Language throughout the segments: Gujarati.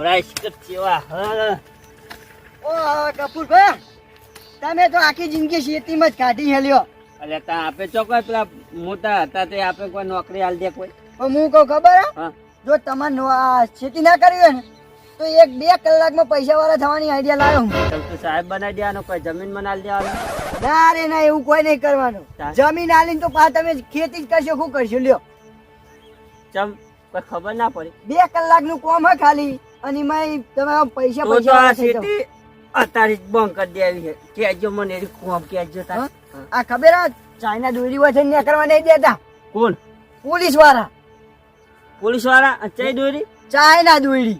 નવરાય છે કેવા હા? ઓ કપૂરભાઈ તમે તો આખી જિંદગી શેતીમાં જ કાઢી હેલ્યો. એટલે તા આપે ચોકવાય પેલા મોટા હતા તે આપે કોઈ નોકરી હાલ દે કોઈ? પણ હું કહું ખબર હા? જો તમારે નો- આ ખેતી ના કરવી હોય ને તો એક બે કલાકમાં પૈસા વાળા થવાની આઈડિયા લાવ્યો હું. તો સાહેબ બનાવી દેવાનો કોઈ જમીન બનાવી દેવાનો? ના રે ના એવું કોઈ નહીં કરવાનું. જમીન આલીને તો પા તમે ખેતી જ કરશો શું કરશો લ્યો. ચમ કોઈ ખબર ના પડી. બે કલાકનું કોમ હે ખાલી. અને એમાં તમે પૈસા પૈસા થઈ અત્યારે બંધ કરી દેવી છે. કેજો મને કોમ કેજો તા? આ ખબર આ ચાઇના દોરી વચ્ચે ન્યા કરવા નહીં દેતા? કોણ? પોલીસવાળા પોલીસવાળા આ દોરી? ચાઇના દોરી.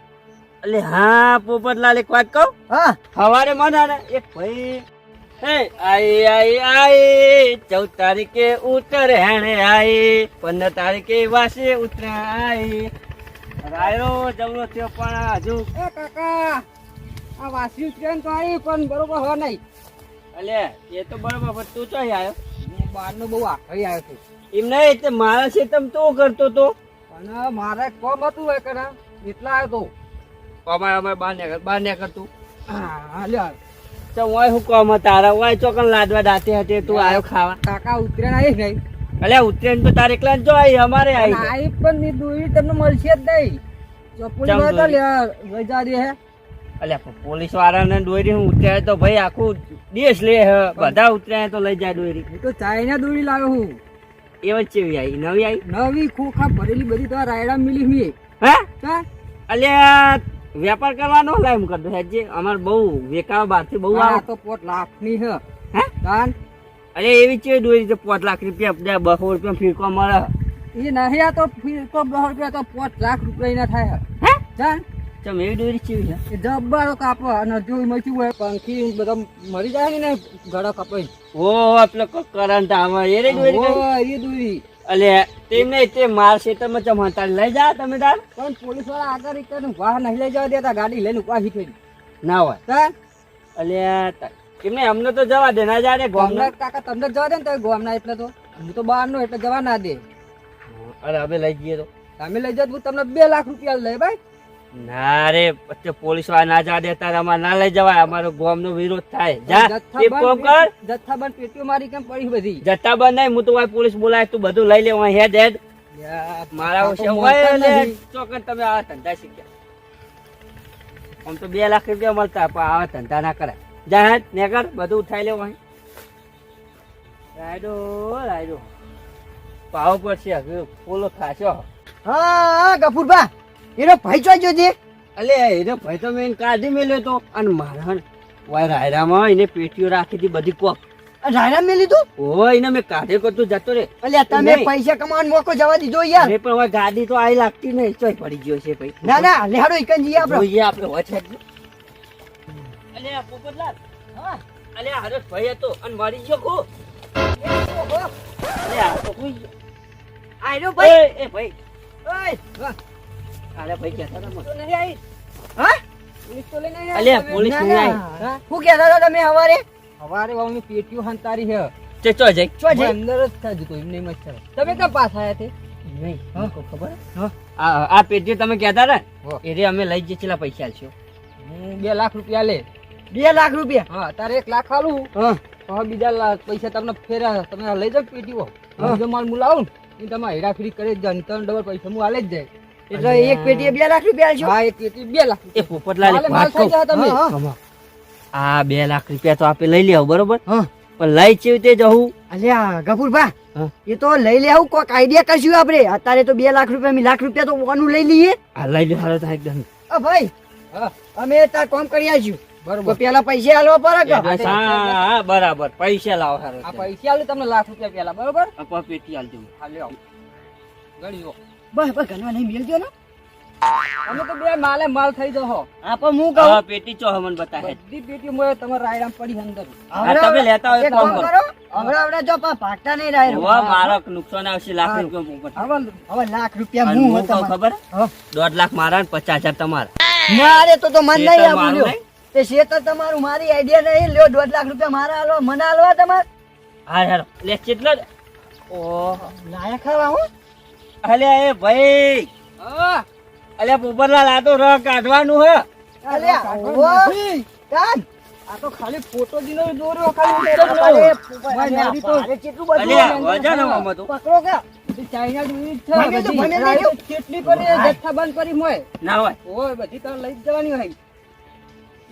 એટલે હા પોપટલાલ એક વાત કહું? હા. સવારે મને ને એક ભાઈ હે આઈ આઈ આઈ ચૌદ તારીખે ઉતર હેણે આઈ પંદર તારીખે વાસે ઉત્તર આઈ રાયરો જવરો થયો પણ હજુ. એ કાકા આ વાસી ટ્રેન તો આવી પણ બરોબર હો નહીં. અલે એ તો બરોબર પણ તું ચોય આવ્યો હું બહારનો બહુ આખરી આવ્યો છું. એમ નહીં તે મારા છે તમ તો કરતો તો? પણ મારે કોમ હતું હોય કરા એટલા આવ્યો તો. અમારે અમે બહાર ને બાર ને કરતું હા લ્યો તો ઓય હું કોમ તારા ઓય ચોકન લાદવા દાતે હતી તું આવ્યો ખાવા. કાકા ઉતરે આવી નહીં. અલે ઉત્તરાયણ તો તારે એકલા જો આવી અમારે આવી આવી પણ ની દુઈ તમને મળશે જ નહીં. જો ચમમાં તો લે લઈ દે અલ્યા પોલીસ વાળાને દોરી હું ઉતરાય તો ભાઈ આખું દેશ લે બધા ઉતરાય તો લઈ જાય દોરી. હું તો ચાઇના દોરી લાવ્યો હું. એ વચ્ચે આવી નવી આવી નવી ખોખા ભરેલી બધી તો રાયડા મિલી મી. હે? અલ્યા વેપાર કરવાનો લાઈમ એમ કરતો હેજે અમાર બહુ વેકાવા બહારથી બહુ આ તો પોત લાખની હે. હે? અરે એવી છે દોરી તો પાંચ લાખ રૂપિયા બસો રૂપિયા ફીરકો મળે. એ નહીં આ તો ફીરકો બસો રૂપિયા તો પોત લાખ રૂપિયા ના થાય. હે? જાણ ચમ એવી દોરી છે? એ જબ્બારો કાપો અને જો એમાં હોય પંખી બધા મરી જાય ને ગળા કપાઈ ઓ પેલો કરંટ આવે એ રે દોરી ઓ એ દોરી અલે તેમને તે માર તમે ચમ હંતાડી લઈ જા તમે તાર? પણ પોલીસવાળા આગળ રીતે વાહ નહીં લઈ જવા દેતા ગાડી લઈને ઊભા શીખી ના હોય. અલ્યા ત- એમ નહીં અમને તો જવા દે ના જાને ગામના કાકા તમને જવા દે ને તો ગામના એટલે તો. હું તો બહાર નો એટલે જવા ના દે. અરે અમે લઈ જઈએ તો. તમે લઈ જાવ હું તમને બે લાખ રૂપિયા લઈ ભાઈ. ના રે પછી પોલીસવાળા ના જવા દેતા અમારે ના લઈ જવાય અમારો ગોમ નો વિરોધ થાય. જા એ કોમ કર. જથ્થાબંધ પેટીઓ મારી કેમ પડી બધી? જથ્થાબંધ બંધ નહીં હું તો ભાઈ પોલીસ બોલાય તું બધું લઈ લે હું હેડ હેડ. મારા ચોકન તમે આ ધંધા શીખ્યા. આમ તો બે લાખ રૂપિયા મળતા પણ આવા ધંધા ના કરાય. જા નેકર બધું ઉઠાઈ લેવું અહીં રાયડો રાયડો. પાવ પડશે પોલો ખાશો. હા કપૂરભા એનો ભાઈ ચોઈ જોજે. અલે એને ભાઈ તો મેં કાઢી મેલ્યો તો. અને મારા વાય રાયરામાં એને પેટીઓ રાખી હતી બધી કોક. રાયરા મેં લીધું? ઓ એને મેં કાઢે કરતો જતો રે. અલે તમે પૈસા કમાવાનો મોકો જવા દીધો યાર. પણ હવે ગાડી તો આઈ લાગતી નહીં. ચોય પડી ગયો છે ભાઈ. ના ના લેહાડો ઇકન જઈએ આપણે જોઈએ આપણે વચ્ચે અલે આ પોપટલાલ. હા. અલે આ હરેશ ભાઈ હતો અને મારી ગયો અલે આ તો કોઈ આ ભાઈ. એ ભાઈ. ઓય, વાહ, ભાઈ કહેતા હતા તો નહીં આવી. હા? પોલીસ તો લઈને નહીં અલ્યા, પોલીસ નહીં આવી. હા? શું હતા તમે હવારે હવારે વાવની પેટીઓ હંતારી છે. તે ચો જઈ ચો જઈ અંદર જ થાજુ તો એમને મચ્છર તમે કેમ પાસ આયા તે? નહીં હા? ખબર? હા. આ આ પેટી તમે કહેતા હતા ને? એ રે અમે લઈ જઈએ પૈસા આલશો? હું બે લાખ રૂપિયા લે. બે લાખ રૂપિયા. હા તારે એક લાખ આલું. હા. બીજા લાખ પૈસા તમને ફેરા તમે લઈ જાવ પેટીઓ. બીજો માલ હું લાવું ને તમારે તમે હેરાફેરી કરી જ જાવ ને ત્રણ ડબલ પૈસા હું આલે જ જાય. એટલે એક પેટી બે લાખ રૂપિયા આલશો? હા એક પેટી બે લાખ એ પોપટલાલ માલ થઈ જાય તમે. આ બે લાખ રૂપિયા તો આપે લઈ લેવું બરોબર? હા. પણ લઈ ચેવી તે જવું? અલ્યા ગફુરભા એ તો લઈ લેવું કોક આઈડિયા કરશું આપણે. અત્યારે તો બે લાખ રૂપિયા લાખ રૂપિયા તો ઓનું લઈ લઈએ. આ લઈ લે હાલો એકદમ. ભાઈ અમે તાર કામ કરી આવીશું બરોબર. પેલા પૈસા આલવા પડે હા હા, બરાબર. પૈસા લાવો હારો આ પૈસા આલું તમને લાખ રૂપિયા પેલા બરોબર? પેટી આલજો. હાલ્યો ગણીઓ બસ બસ ઘણવા નહીં મેળજો ને. અમે તો બે માલે માલ થઈ જહો હા. પણ હું પેટી ચો હમન બતાવે? બધી પેટી મોય તમાર રાયરામ પડી અંદર. આ તમે લેતા હોય એક કામ કરો. હવે આપણે જો પા ભાગતા નહીં રાયરામ હોવા મારક નુકસાન આવશે લાખ. રૂપિયા પોપટ હવે હવે લાખ રૂપિયા હું હું ખબર? હા. દોઢ લાખ મારા ને પચાસ હજાર તમારા. ના તો તો મન નહીં મારું આવું નહીં? તે શેતર તમારું મારી આઈડિયા નહીં. લ્યો દોઢ લાખ રૂપિયા મારા હાલો મને હાલવા તમારે. હા હાલો. લે કેટલો? ઓ લાયક ખાવા હું. અલે એ ભાઈ. અલ્યા પોપટલાલ આ તો રહ કાઢવાનું હે. અલે. આ તો ખાલી ફોટો જીનો દોર્યો ખાલી અરે, ભાઈ, તો- કેટલું બધું અલ્યા વજન આમાં તો પકડો કે? ચાઇના ડુંગળી છે મને તો. કેટલી પડી જથ્થાબંધ કરી મોય ના હોય. ઓય બધી તારે લઈ જવાની હોય.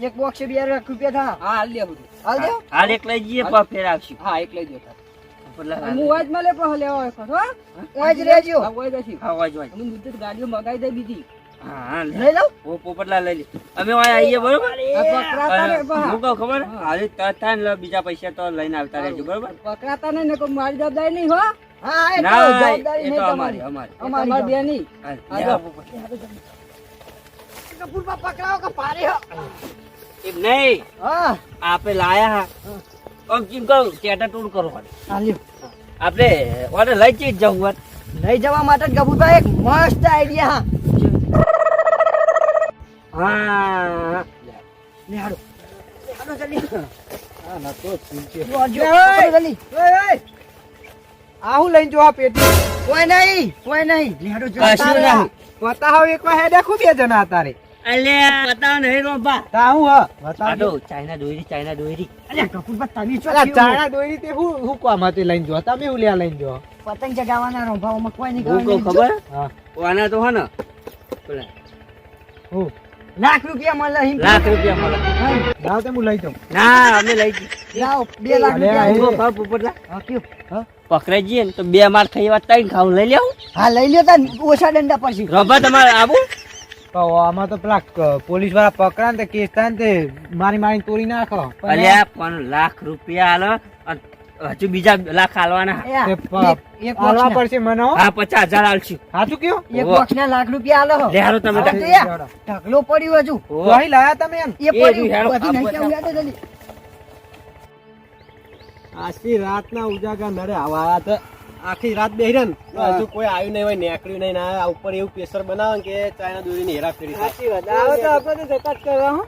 એક બોક્સ બે લાખ રૂપિયા થા. હા હાલ દે બધું. હાલ દે? હાલ એક લઈ જઈએ પગ ફેર આવશું. હા એક લઈ જો તાર. પોપટલાલ હું વાજમાં લે પણ લેવા હોય ખરો ઓય જ રહેજો. હા વાજ હશે હા હોય હોય. હું દૂધ ગાડીઓ મગાઈ દે બીજી. હા લઈ લઉં? ઓ પોપટલાલ લઈ લે. અમે વાય આવીએ બરોબર? પકડાતા ને હું કહું ખબર? હાલ તરત ને બીજા પૈસા તો લઈને આવતા રહેજો બરોબર? પકડાતા નહીં ને કોઈ મારી જવાબદારી નહીં હો. હા એ તો જવાબદારી નહીં તમારી. અમારી. અમારી હા, પકડાવો કે પારે હો. એમ નહીં. હા. આપણે લાયા હા. આમ કેમ કહું ચેટા ટૂર કરો આપણે ઓને લઈ જઈ જ જવું વાત લઈ જવા માટે જ ગભુરભાઈ એક મસ્ત આઈડિયા હા. હા. લે હાલો. જલ્દી. હા ના તો જલ્દી. ઓય! લઈને જો આ પેટી. કોઈ નહીં કોઈ નહીં. લે હાલો જલ્દી. કશું એક વાર હેડે ખૂબ બે જણા તારે અલ્યા બતાવો નહીં રોબા તા હું હ? આડો ચાઇના દોરી ચાઇના દોરી. અલે ગફુરભાઈ તમે છો અલા ચાઇના દોરી તે હું હું કોમાંથી લઈને જો તમે હું લ્યા લઈને જો પતંગ ચગાવવાના રોભાઓમાં કોઈ નહીં હું કહું ખબર? હા. આના તો હે ને. પેલા હું? લાખ રૂપિયા મળે હિમ. લાખ રૂપિયા મળે. હા, લાવ તે હું લઈ જાઉં. ના અમે લઈ જઈએ. લાવો બે લાખ રૂપિયા હું ઉપર લા હા, કયો? પકડાઈ જઈએ ને તો બે માર થઈ વાત ત્રણ ખાવું લઈ લેવું હા લઈ લ્યો તાન ઓછા દંડા પછી. રોબા તમારે આવું? તો આમાં તો પેલા પોલીસવાળા પકડા ને કેસ થાય ને મારી મારી તોડી નાખો. અલ્યા પણ લાખ રૂપિયા હાલો. હજુ બીજા લાખ હાલવાના. હાલવા પડશે મને હા. પચાસ હજાર હાલશું. સાચું કયો? એક ઓહો. બોક્સના લાખ રૂપિયા હાલો. લે હાલો તમે ઢગલો પડ્યો હજુ. અહીં લાયા તમે એમ? એ પડ્યું. રહ્યું, હેડો, બધું નહીં આ કેવું યાદ જલ્દી આખી રાતના ઉજાગા નડે આવા તો આખી રાત બેહી ને હજુ કોઈ આવ્યું નહીં હોય નેકળ્યું નહીં ના આ ઉપર એવું પ્રેશર બનાવે કે ચાઇના દોરીની હેરાફેરી. સાચી વાત. આવે તો આપણે તો જતા જ કરવા હું.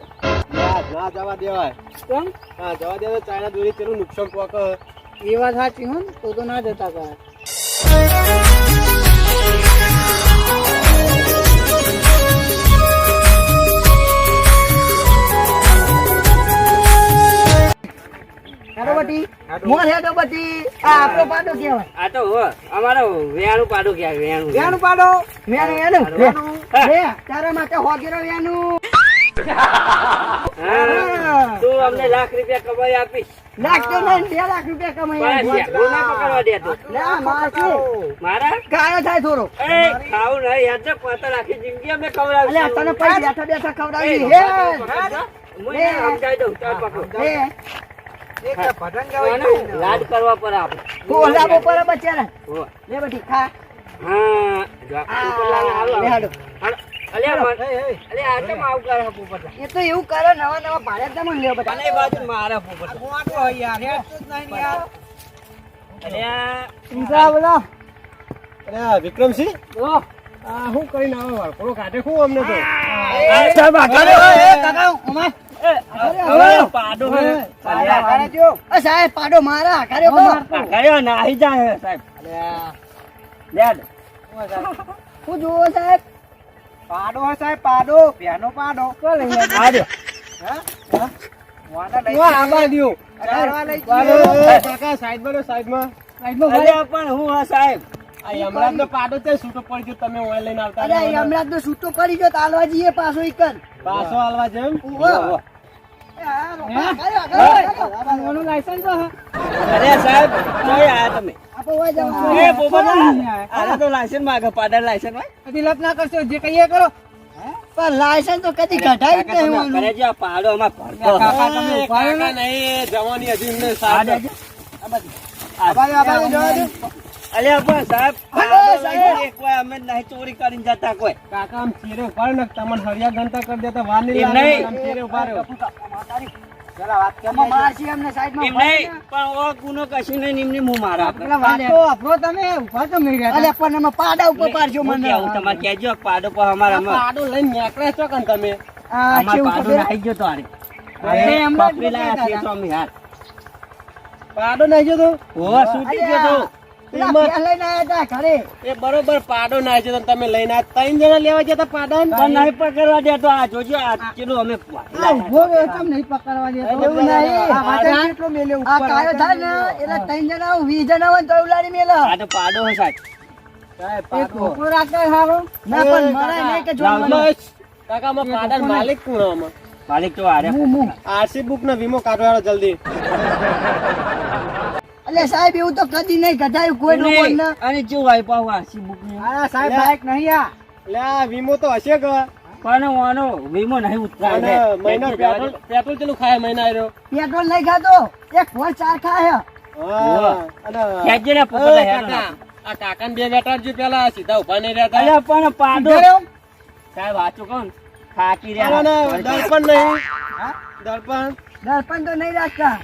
ના જવા દેવાય. કેમ? હા જવા દેવાય ચાઇના દોરી તેનું નુકસાન પોક એ વાત સાચી હું તો તો ના જતા કરે હેડો બટી. મોર હેડો બટી. આ આપણો પાડો કહેવાય. આ તો હો અમારો વેણું પાડું ક્યાં વેણું. વેણું પાડો. વેણું વેણું લે, લે તારા માટે હોગેરો વેણું. તું અમને લાખ રૂપિયા કમાઈ આપીશ. લાખ તો નહીં બે લાખ રૂપિયા કમાઈ બસ આપી. યાર, હું ના પકડવા દેતો ના મારા કાયો થાય થોડો. એ ખાવું નહીં તો આખી જિંદગી અમે કવડાવી તને પૈસા બેઠા બેઠા ખવડાવી હે. હું. સમજાવી દઉં ચાલ પકડો હે. આને લાડ કરવા પર આપણે પર લે ખા. હા હાલો, હાલો. એ તો એવું કરે નવા નવા ભાડે તમે લ્યો બાજુ મારા. અલ્યા બોલો. અરે વિક્રમસિંહ? ઓ. આ શું કરીને આવે વાળખોડો કાઢે શું અમને તો. કાકા અમાર પાડો હે. સાહેબ પાડો મારા કરે ને જાય સાહેબ. હું જોવો સાહેબ. પાડો હે સાહેબ પાડો. પ્યાનો પાડો. આડો. આવા દ્યો કાકા સાઈડમાં સાઈડમાં. અલ્યા પણ હું હા સાહેબ. આ યમરાજ નો પાડો છે છૂટો પડી ગયો તમે ઓય લઈને આવતા અરે. હમણાં તો છૂટો પડી જો તાલવા જઈએ પાછો ઈકન પાછો હાલવા જેમ? લાયસન્સ તો સાહેબ કઈ આયા તમે. આપો હોય જવાનું. એ પોપટલાલ આને તો લાયસન્સ માંગે પાડા લાયસન્સ હોય અતિલપ ના કરશો જે કહીએ કરો. પણ લાયસન્સ તો કદી આ પાડો જવાની હજી. અલ્યા સાહેબ અમે નહીં ચોરી કરીને જતા કોઈ કાકા આમ ચીરે ઉપાડ ને તમને હરિયા ગણતા કરી દેતા વાર નહીં લાગે, નહીં. આમ ચીરે ઊભા રહ્યો. એમાં મારશી અમને સાઈડમાં એમ ઊભા નહીં રહો. પણ ઓ ગુનો કશું નહીં નિમની હું મારા આપણે. પેલા વાત તો આપણો તમે ઊભા તો નહીં રહેતા. અલ્યા, પણ એમાં પાડા પર અમારે પાડો લઈને નીકળે છો કન તમે આ અમાર કેવું પાડો? ગયો. પાડો ગયો તો. એ બરોબર પાડો ના છે તમે લઈને આ ત્રણ જણા લેવા જતા પાડા પણ નહીં પકડવા દેતો આ જોજો આ કેટલું અમે આ ઊભો નહીં પકડવા દેતો? એવું નહીં. આ વાદળ આ કાયો થાય ને એટલે ત્રણ જણા વીસ જણા હોય તો ઉલાડી મેલે. આ તો પાડો હે સાહેબ. રાખે હારો. ના પણ મારે નહીં કે જો મને- કાકા માં પાડા માલિક કોણ માલિક તો આરે હું, હું. આરસી બુક નો વીમો કાઢવાનો જલ્દી. અલે સાહેબ એવું તો કદી નહીં કઢાયું કોઈ ના. અને જો ભાઈ પાવ આસી બુકની સાહેબ બાઇક નહીં આ. લે આ વીમો તો હશે કે? પણ ઓનો વીમો નહીં ઉતરાય. અને મહિના પેટ્રોલ પેટ્રોલ કેટલું ખાય મહિના આયો પેટ્રોલ નહીં ખાતો એક ફોર ચાર ખાય. હા અને ખેંચી ને ઓય પકડે કાકા આ કાકા ને બે બેટા જો પેલા સીધા ઊભા નહીં રહેતા. અલે પણ પાડો? સાહેબ વાચો કોણ? ખાકી રહ્યા. દર્પણ નહીં. દર્પણ દર્પણ તો નહીં રાખતા.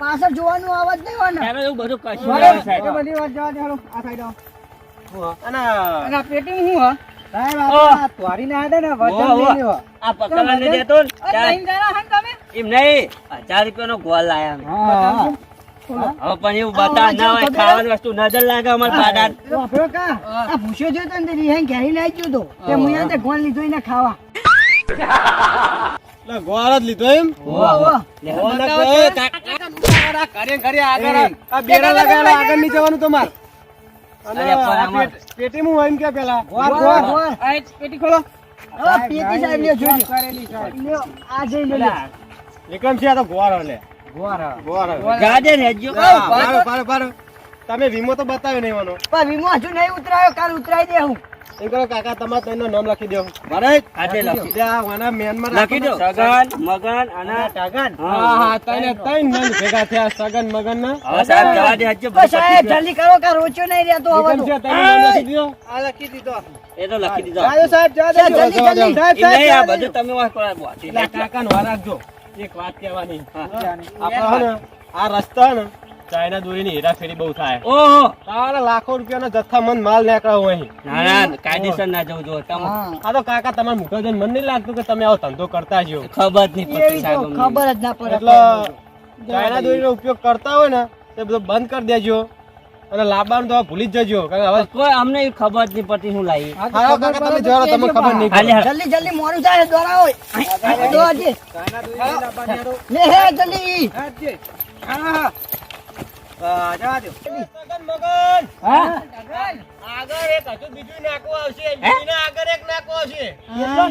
પાછળ જોવાનું અવાજ નહીં હોય ને. એવું બધું કશું બધી વાત જવા દે હાલો આ સાઈડ આવો. અને અને પેટી હે? ને ને? હે ને હજાર રૂપિયા નો ગોલ લાયા પણ એવું બતા ના હોય ખાવાની વસ્તુ નજર લાગે અમારે પાડા કા? આ ભૂસ્યો જોયો તો ને તે ગોળ લીધો એને ખાવા. એટલે ગોળ જ લીધો એમ. ઘરે ઘરે આગળ આ બેરા લગાવેલા આગળ નહીં જવાનું તમારે. પેટ- હોય કે પેલા. પેટી સાહેબ લ્યો, જોઈ લ્યો. લ્યો, આ જઈ લ્યો. વિક્રમ છે આ તો ગોળ હલે તમે વીમો તો બતાવ્યો નહીં વીમો હજુ નહીં ઉતરાયો. કાલ ઉતરાઈ દે હું કરો કાકા તમારે તેનું નામ લખી દો. બરાબર આજે લખી એટલે આ વાના મેનમાં લખી દો. સગન મગન અને હા. હા તને ત્રણ નામ ભેગા થયા સગન મગન ના. હવે સાહેબ જવા દે હજુ બસ સાહેબ જલ્દી કરો કા રોચો નહીં રહેતો હવે વિક્રમ તો. છે? ત્રણ નામ લખી દો. આ લખી દીધો એ તો લખી દીધો સાહેબ જા સાહેબ, જલ્દી, જલ્દી. એમ નહીં આ બધું તમે વાત કરો કાકા નો રાખજો. એક વાત કહેવાની. હા. આપણે આ રસ્તા ને ચાઇના દોરીની હેરાફેરી બહુ થાય. ઓહો. તારા લાખો રૂપિયાનો જથ્થામંદ માલ નીકળ્યો અહીં. ના ના કાયદેસર ના જવું જો તમે આ તો કાકા તમાર મુઠો જઈને મને નહીં લાગતું કે તમે આવો ધંધો કરતા જ હો. ખબર જ નહીં પડતી સાહેબ ખબર જ ના પડે એટલે ચાઇના દોરીનો ઉપયોગ કરતા હોય ને તે બધું બંધ કરી દેજો. અને લાવવાનું તો ભૂલી જ જજો. કારણ કે હવે કોઈ અમને ખબર જ નહીં પડતી શું લાવી. હાલો કાકા તમે જોરો તમને ખબર નહીં. જલ્દી જલ્દી મોડું થાય દોડા હોય. દોડજે. લે હે. મગન હા આગળ એક હજુ બીજું નાકું આવશે બીજીના આગળ એક નાકું આવશે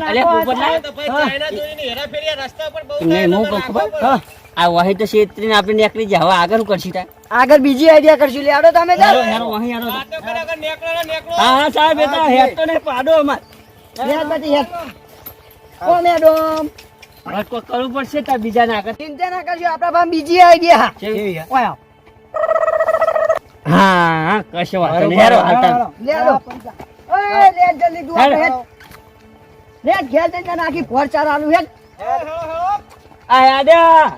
અલે પોપટ ના તો પછી ચાઇના દોરીની હેરાફેરી રસ્તા પર બહુ નહીં હું થાય, કહું તમારે ખબર રાખવું પડે. હા. આ વહી તો છેતરીને આપણે નીકળી જાય હવે આગળ શું કરશી તાર આગળ બીજી આઈડિયા કરશું લે આડો તમે જાઓ વહી તો ને. હા હા સાહેબ એ તો હેડ તો નહીં પાડો અમાર હેડ બધી હેડ ઓ મેડમ કરવું પડશે બીજા આગળ ચિંતા ના કરજો આપણા પાસે બીજી આઈડિયા? ઓય. હા હા કશો વાંધો નહીં. હેરો હાલતા લે આડો ઓય લે જલ્દી લે ઘેર જઈને આખી ફોર ચાર આલુ હે આ બેહાડો.